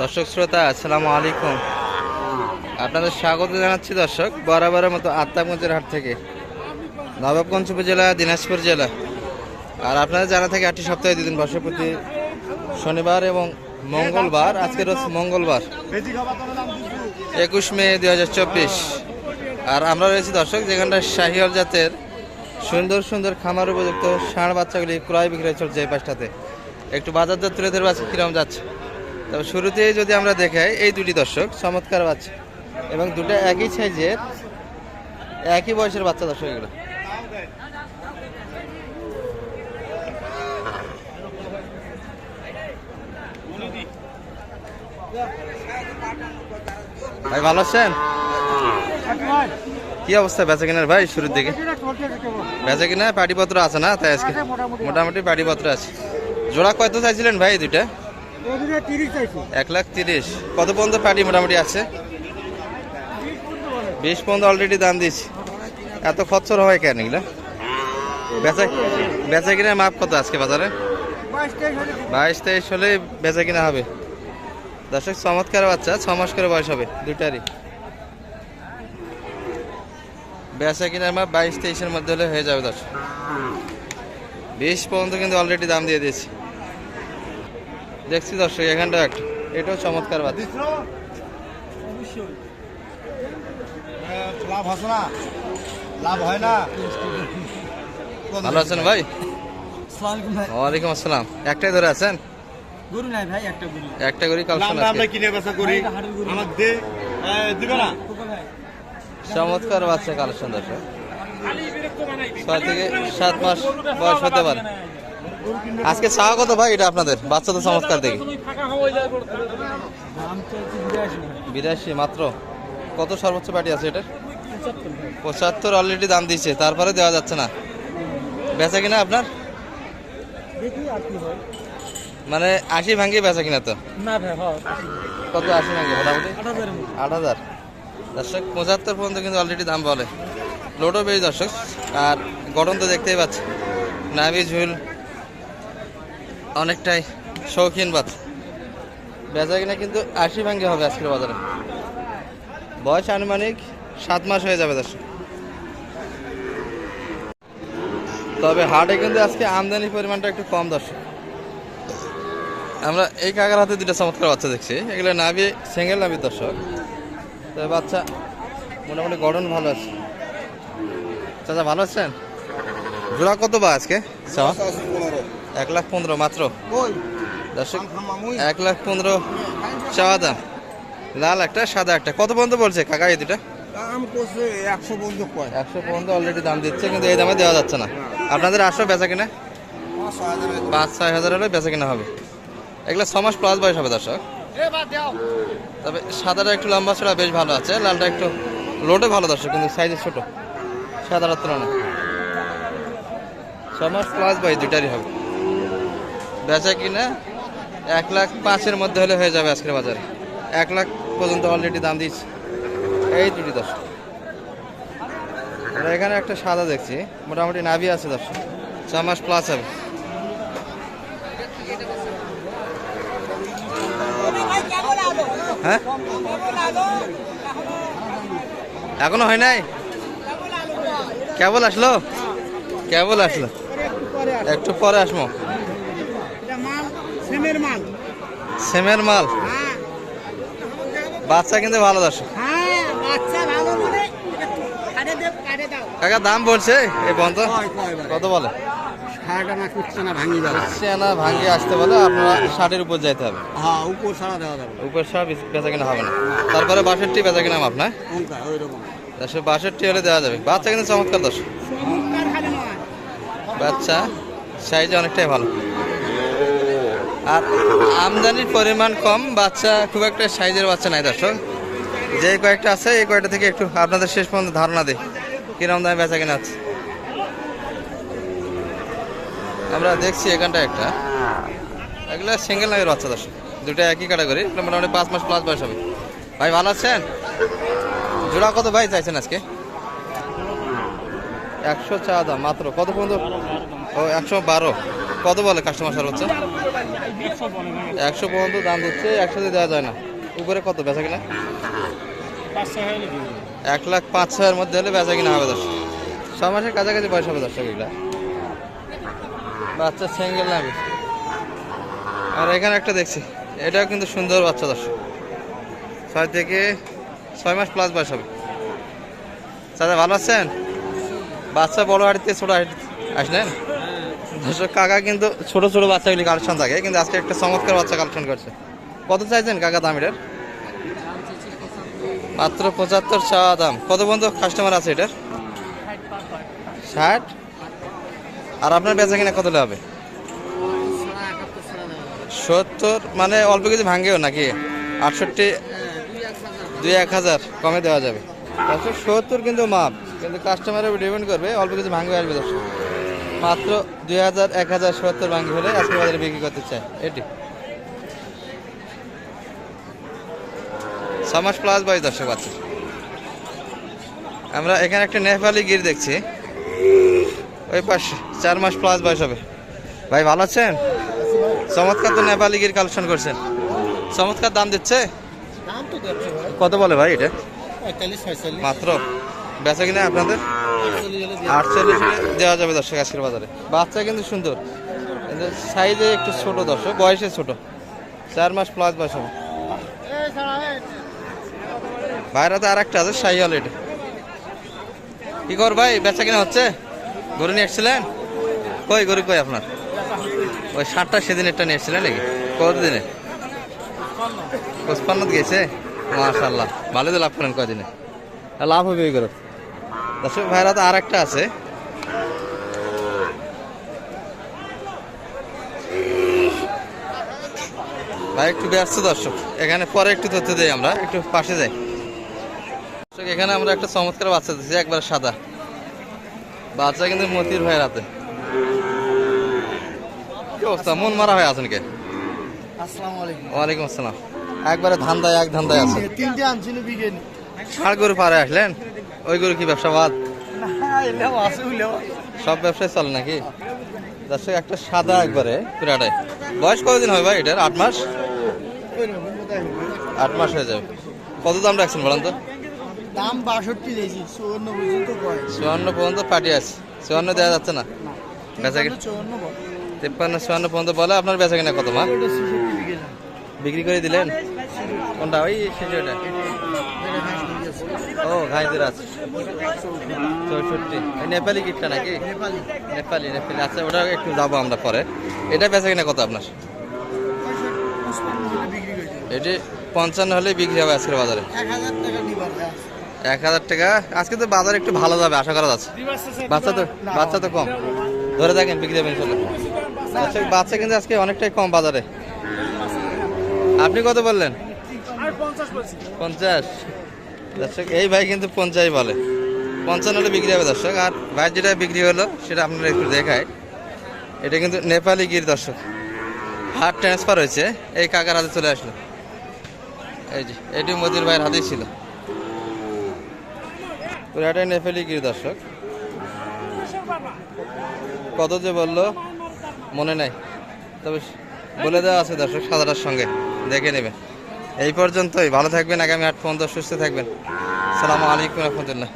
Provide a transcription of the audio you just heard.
দর্শক শ্রোতা, আসসালামু আলাইকুম। আপনাদের স্বাগত জানাচ্ছি দর্শক, বরাবরের মতো আত্মাগঞ্জের হাট থেকে। নবাবগঞ্জ উপজেলা, দিনাজপুর জেলা। আর আপনারা জানা থাকে আটটি সপ্তাহে দুদিন প্রতি শনিবার এবং মঙ্গলবার, আজকের হচ্ছে মঙ্গলবার, একুশ মে দুই হাজার চব্বিশ। আর আমরা রয়েছি দর্শক, যেখানটা শাহিয়াল জাতের সুন্দর সুন্দর খামার উপযুক্ত ষাঁড় বাচ্চাগুলি ক্রয় বিক্রয় চলছে এই পাশটাতে। একটু বাজার দর তুলে ধরবো কিরম যাচ্ছে। তবে শুরুতেই যদি আমরা দেখাই এই দুটি দর্শক চমৎকার বাচ্চা। এবং দুটো একই সাইজের একই বয়সের বাচ্চা দর্শক এগুলো। ভাই ভালো আছেন? কি অবস্থা বেচা কিনার ভাই শুরুর দিকে? বেচা কিনা পাটিপত্র আছে না তাই আজকে? মোটামুটি পাটিপত্র আছে। জোড়া কত চাইছিলেন ভাই দুইটা? এক লাখ তিরিশ। কত পর্যন্ত পাটি মোটামুটি আছে? বিশ পর্যন্ত অলরেডি দাম দিয়েছি। এত খরচর হয় কেন এগুলো? বেচা বেচা কিনা মাপ কত আজকে বাজারে? বাইশ তেইশ হলে বেচা কিনা হবে। দর্শক চমৎকার বাচ্চা ছ মাস করে বয়স হবে দুটারই বেচা কিনা মাপ বাইশ তেইশের মধ্যে হলে হয়ে যাবে দর্শক। বিশ পর্যন্ত কিন্তু অলরেডি দাম দিয়ে দিয়েছি। দেখছি দর্শক এখানটা একটা। এটাও চমৎকার বাদ লাভ না? লাভ হয় না? ভালো আছেন ভাই? ওয়ালাইকুম আসসালাম। একটাই ধরে আছেন? গরু নাই ভাই একটা গরু। একটা করে কালেকশন আমরা আমরা কিনে বেচা করি। আমার দে এ, দিবে না? চমৎকার বাচ্চা কালেকশন দর্শক। ছয় থেকে সাত মাস বয়স হতে পারে। আজকে চাওয়া কত ভাই এটা আপনাদের বাচ্চা তো চমৎকার দেখি। বিরাশি মাত্র। কত সর্বোচ্চ পাটি আছে এটার? পঁচাত্তর অলরেডি দাম দিচ্ছে তারপরে দেওয়া যাচ্ছে না। বেচা কিনা আপনার? মানে আশি ভাঙ্গি বেচা কিনা তো? হয় কত আশি ভাঙ্গি মোটামুটি? আট হাজার। দর্শক পঁচাত্তর পর্যন্ত কিন্তু অলরেডি দাম বলে। লোডও বেশ দর্শক আর গরম তো দেখতেই পাচ্ছি নাবি ঝুল অনেকটাই শৌখিন বাচ্চা বেচা কিনা কিন্তু আশি ভাঙ্গি হবে আজকের বাজারে। বয়স আনুমানিক সাত মাস হয়ে যাবে দর্শক। তবে হাটে কিন্তু আজকে আমদানির পরিমাণটা একটু কম দর্শক। আমরা এই কাকার হাতে দুটো চমৎকার বাচ্চা দেখছি। এগুলো নাবি সিঙ্গেল নাবি দর্শক। তবে বাচ্চা মোটামুটি গঠন ভালো আছে। চাচা ভালো আছেন? জোড়া কত বা আজকে? এক লাখ পনেরো মাত্র। দর্শক এক লাখ পনেরো চাওয়া দাম। লাল একটা সাদা একটা। কত পর্যন্ত বলছে কাকা এই দুটা দাম একশো বন্ধু কয়। একশো পর্যন্ত অলরেডি দাম দিচ্ছে কিন্তু এই দামে দেওয়া যাচ্ছে না। আপনাদের আসো বেচা কিনা? পাঁচ ছয় হাজার হলে বেচা কিনা হবে। এগুলো ছ মাস প্লাস বয়স হবে দর্শক। তবে সাদাটা একটু লম্বা ছড়া বেশ ভালো আছে। লালটা একটু লোডে ভালো দর্শক কিন্তু সাইজে ছোট। সাদাটার তুলনায়। ছ মাস প্লাস বয়স দুটারই হবে। বেচা কিনা এক লাখ পাঁচের মধ্যে হলে হয়ে যাবে আজকের বাজারে। এক লাখ পর্যন্ত অলরেডি দাম দিচ্ছে এই দুটি দর্শক। এখানে একটা সাদা দেখছি, মোটামুটি নাভি আছে দর্শক। ছ মাস প্লাস হবে। হ্যাঁ? এখনও হয় নাই? কেবল আসলো? কেবল আসলো। একটু পরে আসব। সিমের মাল। সেমের মাল? হ্যাঁ। বাচ্চা কিন্তু ভালো দর্শক। হ্যাঁ কাকা দাম বলছে? এই পর্যন্ত? কত বলে? সারাটা না কুচ্ছে না ভাঙি যাবে সেনা ভাঙ্গি আসতে বলে আপনারা ষাটের উপর যাইতে হবে। হ্যাঁ উপর সারা দেওয়া যাবে উপর সব বেচা কিনা হবে না। তারপরে বাষট্টি বেচা কিনা আপনার কোনটা দশ বাষট্টি হলে দেওয়া যাবে। বাচ্চা কিন্তু চমৎকার দশ বাচ্চা সাইজে অনেকটাই ভালো। আর আমদানির পরিমাণ কম, বাচ্চা খুব একটা সাইজের বাচ্চা নাই দর্শক। যে কয়েকটা আছে, এই কয়েকটা থেকে একটু আপনাদের শেষ পর্যন্ত ধারণা দিই কিরম দামে বেচা কিনা আছে আমরা দেখছি এখানটা একটা। এগুলো সিঙ্গেল নামের বাচ্চা দর্শক দুটো একই ক্যাটাগরি মোটামুটি পাঁচ মাস প্লাস বয়স হবে। ভাই, ভালো আছেন? জোড়া কত ভাই চাইছেন আজকে? একশো চা দাম, মাত্র কত পর্যন্ত? ও, একশো বারো। কত বলে কাস্টমার সর্বোচ্চ একশো পর্যন্ত দাম দিচ্ছে একসাথে দেওয়া যায় না। উপরে কত বেচা কিনা? এক লাখ পাঁচ ছয়ের মধ্যে হলে বেচা কিনা হবে দর্শক। ছ মাসের কাছাকাছি বয়স হবে দর্শক এগুলা। বাচ্চা সিঙ্গেল নামে আর এখানে একটা দেখছি এটাও কিন্তু সুন্দর বাচ্চা দর্শক। ছয় থেকে ছয় মাস প্লাস বয়স হবে। দাদা ভালো আছেন? বাচ্চা বড় হাড়িতে ছোট হাড়িতে আসলেন? দর্শক, কাকা কিন্তু ছোট ছোট বাচ্চাগুলি কালেকশন থাকে, কিন্তু আজকে একটা চমৎকার বাচ্চা কালেকশন করছে। কত চাইছেন কাকা দাম এটার মাত্র পঁচাত্তর চাওয়া দাম। কত পর্যন্ত কাস্টমার আছে এটার? ষাট। আর আপনার বেচা কিনা কত হবে? সত্তর। মানে অল্প কিছু ভাঙ্গেও নাকি? আটষট্টি, দুই এক হাজার কমে দেওয়া যাবে। সত্তর কিন্তু মাপ। কিন্তু কাস্টমারের ডিপেন্ড করবে, অল্প কিছু ভাঙ্গে আসবে দর্শক। মাত্র দুই হাজার এক হাজার সত্তর ভাঙ্গি হলে আজকে বাজারে বিক্রি করতে চায় এটি। ছ মাস প্লাস বয়স দর্শক বাচ্চা আমরা এখানে একটা নেপালি গির দেখছি। ওই পাশে চার মাস প্লাস বয়স হবে। ভাই ভালো আছেন? চমৎকার তো নেপালি গির কালেকশন করছেন। চমৎকার দাম দিচ্ছে? কত বলে ভাই এটা? মাত্র। বেচা কিনা আপনাদের? আটচল্লিশ দেওয়া যাবে দর্শক আজকের বাজারে। বাচ্চা কিন্তু সুন্দর। কিন্তু সাইজে একটু ছোট দর্শক, বয়সে ছোট। চার মাস প্লাস বয়স হবে। বাইরে তো আর একটা আছে সাই হল কি কর ভাই? বেচা কিনা হচ্ছে? গরু নিয়ে এসছিলেন কই, গরু কই আপনার? ওই ষাটটা সেদিন একটা নিয়ে এসছিলেন নাকি? কতদিনে? পঁচপান্ন। গেছে? মাশাল্লাহ ভালো তো লাভ করেন কদিনে লাভ হবে ওই করে দর্শক ভাইরা তো আর একটা আছে। ভাই একটু ব্যস্ত দর্শক। এখানে পরে একটু তথ্য দেই আমরা একটু পাশে যাই। দর্শক এখানে আমরা একটা চমৎকার বাচ্চা দিচ্ছি একবার সাদা। বাচ্চা কিন্তু মতির ভাইয়ের হাতে। কি অবস্থা? মন মারা হয়ে আছেন কে? ওয়ালাইকুম আসসালাম। একবারে ধান্দায় এক ধান্দায় আছে। তিনটে আনছিল বিঘেনি ষাট গরু পারে আসলেন? ওই গরু কি ব্যবসা বাদ? সব ব্যবসায় চলে নাকি? দর্শক একটা সাদা একবারে পুরাটাই বয়স কতদিন হবে ভাই এটার? আট মাস? আট মাস হয়ে যাবে। কত দাম রাখছেন বলেন তো? দাম বাষট্টি দিয়েছি চুয়ান্ন পর্যন্ত চুয়ান্ন পর্যন্ত পার্টি আছে। চুয়ান্ন দেওয়া যাচ্ছে না? বেচা তিপ্পান্ন চুয়ান্ন পর্যন্ত বলে আপনার বেচা কিনা কত মা? বিক্রি করে দিলেন? কোনটা? ওই ওটা ও ঘাইদের আছে চৌষট্টি। এই নেপালি কিটটা নাকি? নেপালি। নেপালি আচ্ছা ওটা একটু যাব আমরা পরে। এটা বেচা কিনা কত আপনার। এটি পঞ্চান্ন হলে বিক্রি হবে আজকের বাজারে। এক হাজার টাকা নিবার হ্যাঁ। এক হাজার টাকা? আজকে তো বাজার একটু ভালো যাবে আশা করা যাচ্ছে। বাচ্চা তো বাচ্চা তো কম। ধরে থাকেন বিক্রি হবে ইনশাল্লাহ। আচ্ছা বাচ্চা কিন্তু আজকে অনেকটাই কম বাজারে। আপনি কত বললেন? পঞ্চাশ। দর্শক, এই ভাই কিন্তু পঞ্চাশ বলে। পঞ্চান্ন হলে বিক্রি হবে দর্শক, আর ভাই যেটা বিক্রি হলো সেটা আপনারা একটু দেখায় এটা কিন্তু নেপালি গির দর্শক। হাট ট্রান্সফার হয়েছে, এই কাকার হাতে চলে আসলো। এই যে, এটি মদির ভাইয়ের হাতেই ছিল। পুরাটাই নেপালি গির দর্শক। কত যে বলল, মনে নাই। তবে বলে দেওয়া আছে দর্শক সাদাটার সঙ্গে, দেখে নেবেন। এই পর্যন্তই। ভালো থাকবেন আগামী আট পর্যন্ত সুস্থ থাকবেন। সালামু আলাইকুম রহমতুল্লাহ।